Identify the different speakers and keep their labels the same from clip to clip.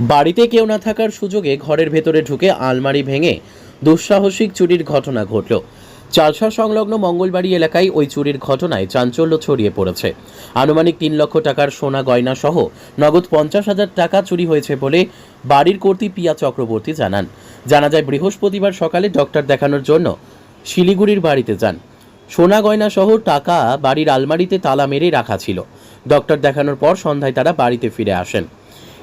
Speaker 1: বাড়িতে কেউ না থাকার সুযোগে ঘরের ভেতরে ঢুকে আলমারি ভেঙে দুঃসাহসিক চুরির ঘটনা ঘটল। চালসা সংলগ্ন মঙ্গলবাড়ি এলাকায় ওই চুরির ঘটনায় চাঞ্চল্য ছড়িয়ে পড়েছে। আনুমানিক তিন লক্ষ টাকার সোনা গয়না সহ নগদ পঞ্চাশ হাজার টাকা চুরি হয়েছে বলে বাড়ির কর্তী পিয়া চক্রবর্তী জানান। জানা যায়, বৃহস্পতিবার সকালে ডক্টর দেখানোর জন্য শিলিগুড়ির বাড়িতে যান। সোনা গয়না সহ টাকা বাড়ির আলমারিতে তালা মেরে রাখা ছিল। ডক্টর দেখানোর পর সন্ধ্যায় তারা বাড়িতে ফিরে আসেন।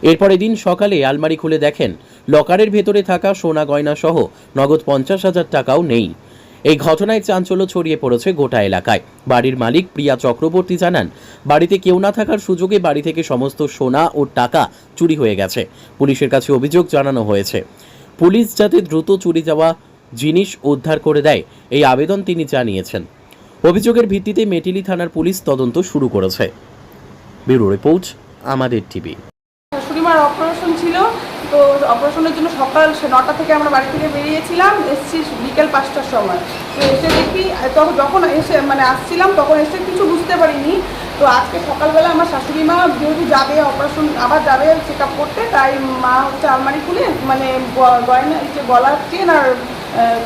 Speaker 1: এরপর দিন সকালে আলমারি খুলে দেখেন, লকারের ভেতরে থাকা সোনা গয়না সহ নগদ পঞ্চাশ হাজার টাকাও নেই। এই ঘটনায় চাঞ্চল্য ছড়িয়ে পড়েছে গোটা এলাকায়। বাড়ির মালিক প্রিয়া চক্রবর্তী জানান, বাড়িতে কেউ না থাকার সুযোগে বাড়ি থেকে সমস্ত সোনা ও টাকা চুরি হয়ে গেছে। পুলিশের কাছে অভিযোগ জানানো হয়েছে। পুলিশ যাতে দ্রুত চুরি যাওয়া জিনিস উদ্ধার করে দেয়, এই আবেদন তিনি জানিয়েছেন। অভিযোগের ভিত্তিতে মেটিলি থানার পুলিশ তদন্ত শুরু করেছে। ব্যুরো রিপোর্ট, আমাদের টিভি।
Speaker 2: শাশুড়িমার অপারেশন ছিল। তো অপারেশনের জন্য সকাল নটা থেকে আমরা বাড়ি থেকে বেরিয়েছিলাম, এসছি বিকেল পাঁচটার সময়। তো এসে দেখি তখন যখন এসে মানে আসছিলাম, তখন এসে কিছু বুঝতে পারিনি। তো আজকে সকালবেলা আমার শাশুড়ি মা যেহেতু যাবে অপারেশন আবার যাবে চেক আপ করতে, তাই মা হচ্ছে আলমারি খুলে মানে গয়না যে গলার চেন আর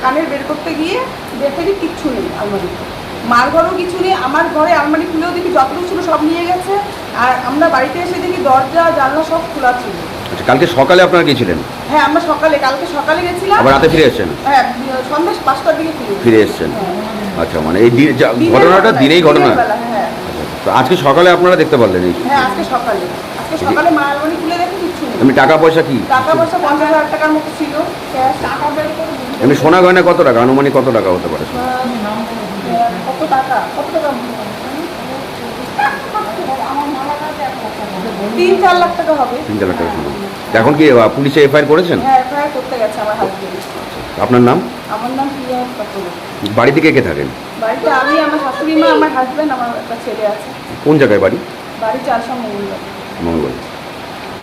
Speaker 2: কানের বের করতে গিয়ে দেখে যে কিচ্ছু নেই আলমারিতে। মার ঘরেও কিছু নেই আমার ঘরে আলমারি খুলেও দেখি যতটুকু ছিল সব নিয়ে গেছে আর আমরা বাড়িতে এসে দেখি দরজা জানলা সব খোলা ছিল।
Speaker 3: আচ্ছা কালকে সকালে আপনারা গিয়েছিলেন?
Speaker 2: হ্যাঁ আমরা সকালে কালকে সকালে গেছিলাম।
Speaker 3: আবার রাতে ফিরে এসেছেন?
Speaker 2: হ্যাঁ সন্ধ্যা পাঁচটার দিকে ফিরে
Speaker 3: এসেছেন। আচ্ছা মানে এই দিন- যা- ঘটনাটা দিনেই ঘটনা।
Speaker 2: হ্যাঁ।
Speaker 3: তো আজকে সকালে আপনারা দেখতে পারলেন এই
Speaker 2: হ্যাঁ আজকে সকালে। আজকে সকালে মা আলমারি খুলে দেখে কিছু নেই।
Speaker 3: এমনি টাকা পয়সা কি?
Speaker 2: টাকা পয়সা পঞ্চাশ হাজার টাকার মতো ছিল। ক্যাশ টাকা বের করে দিই।
Speaker 3: এমনি সোনা গয়না কত টাকা? আনুমানিক কত টাকা হতে পারে?
Speaker 2: কত টাকা? কত টাকা তিন চার লাখ টাকা হবে।
Speaker 3: তিন চার লাখ টাকা সোনা এখন কি পুলিশে এফআইআর করেছেন?
Speaker 2: হ্যাঁ এফআইআর করতে গেছে আমার হাজবেন্ড
Speaker 3: আপনার নাম?
Speaker 2: আমার নাম প্রিয়া কাপুর
Speaker 3: বাড়ি থেকে কে থাকেন?
Speaker 2: বাড়িতে আমি আমার শাশুড়ি মা আমার হাজবেন্ড আমার একটা ছেলে আছে।
Speaker 3: কোন জায়গায় বাড়ি?
Speaker 2: বাড়ি চারশো মঙ্গলবার
Speaker 3: মঙ্গলবার